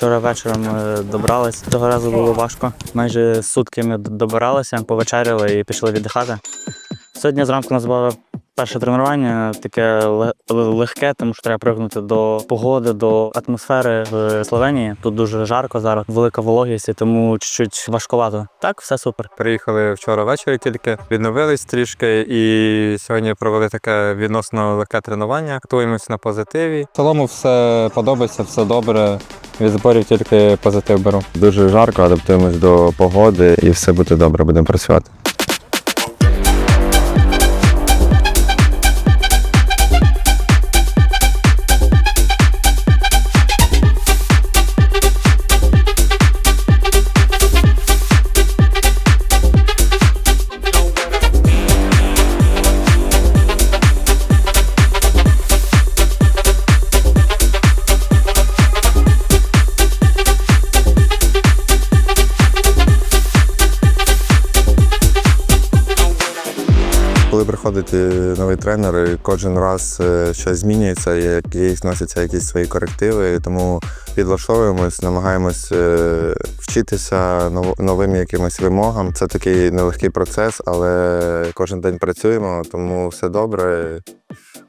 Вчора вечором е, добрались. Цього разу було важко. Майже сутки ми добиралися, повечеряли і пішли віддихати. Сьогодні зранку у нас було перше тренування, таке ле- ле- легке, тому що треба пригнути до погоди, до атмосфери в Словенії. Тут дуже жарко зараз, велика вологість, тому чуть-чуть важкувато. Так, все супер. Приїхали вчора ввечері тільки, відновились трішки і сьогодні провели таке відносно легке тренування. Готуємось на позитиві. В цілому все подобається, все добре. Від зборів тільки позитив беру. Дуже жарко, адаптуємось до погоди і все буде добре, будемо працювати. Приходить новий тренер, і кожен раз е, щось змінюється, якісь носяться якісь свої корективи, тому підлаштовуємось, намагаємось е, вчитися нов- новим якимось вимогам. Це такий нелегкий процес, але кожен день працюємо, тому все добре.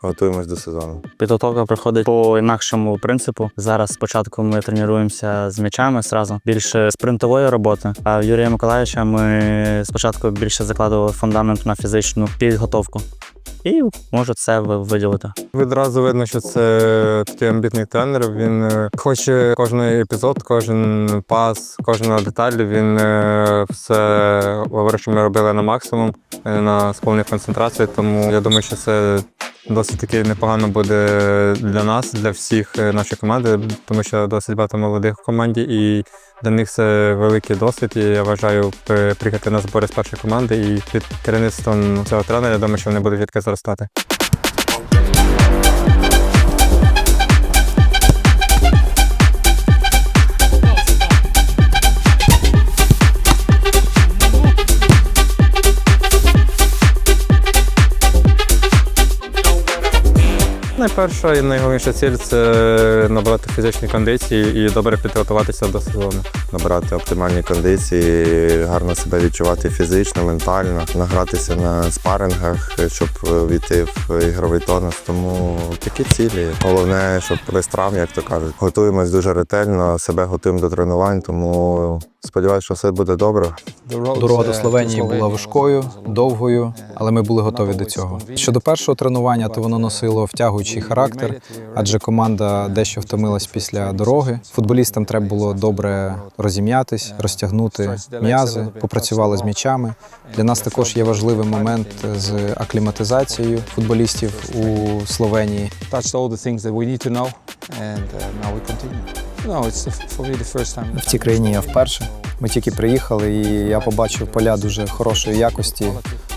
Готуємось до сезону. Підготовка проходить по інакшому принципу. Зараз спочатку ми тренуємося з м'ячами зразу, більше спринтової роботи. А в Юрія Миколаївича ми спочатку більше закладували фундамент на фізичну підготовку. І можу це виділити. Відразу видно, що це такий амбітний тренер. Він е, хоче кожен епізод, кожен пас, кожну деталь. Він е, все говорить, що ми робили на максимум, е, на сповній концентрації. Тому я думаю, що це досить таки непогано буде для нас, для всіх е, нашої команди, тому що досить багато молодих в команді, і для них це великий досвід. І я вважаю приїхати на збори з першої команди і під керівництвом цього тренера. Я думаю, що вони будуть тільки зростати. Найперша і найголовніша ціль це набрати фізичні кондиції і добре підготуватися до сезону. Набрати оптимальні кондиції, гарно себе відчувати фізично, ментально, награтися на спарингах, щоб е, війти в ігровий тонус. Тому такі цілі. Головне, щоб без травм, як то кажуть. Готуємось дуже ретельно, себе готуємо до тренувань, тому сподіваюся, що все буде добре. Дорога до Словенії була важкою, довгою, але ми були готові до цього. Щодо першого тренування, то воно носило втягуючий характер, адже команда дещо втомилась після дороги. Футболістам треба було добре розім'ятись, розтягнути м'язи, попрацювали з м'ячами. Для нас також є важливий момент з акліматизацією футболістів у Словенії. uh. В цій країні я вперше. Ми тільки приїхали, і я побачив поля дуже хорошої якості.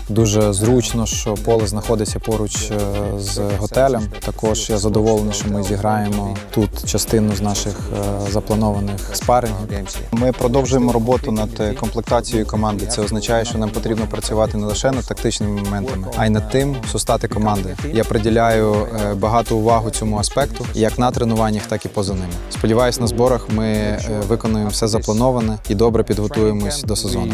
Дуже зручно, що поле знаходиться поруч е, з готелем. Також я задоволений, що ми зіграємо тут частину з наших е, запланованих спарингів. Games. Ми продовжуємо роботу над е, комплектацією команди. Це означає, що нам потрібно працювати не лише над тактичними моментами, а й над тим, що стати команди. Я приділяю багато увагу цьому аспекту, як на тренуваннях, так і поза ними. Сподіваюсь, на зборах ми виконуємо все заплановане і добре підготуємось до сезону.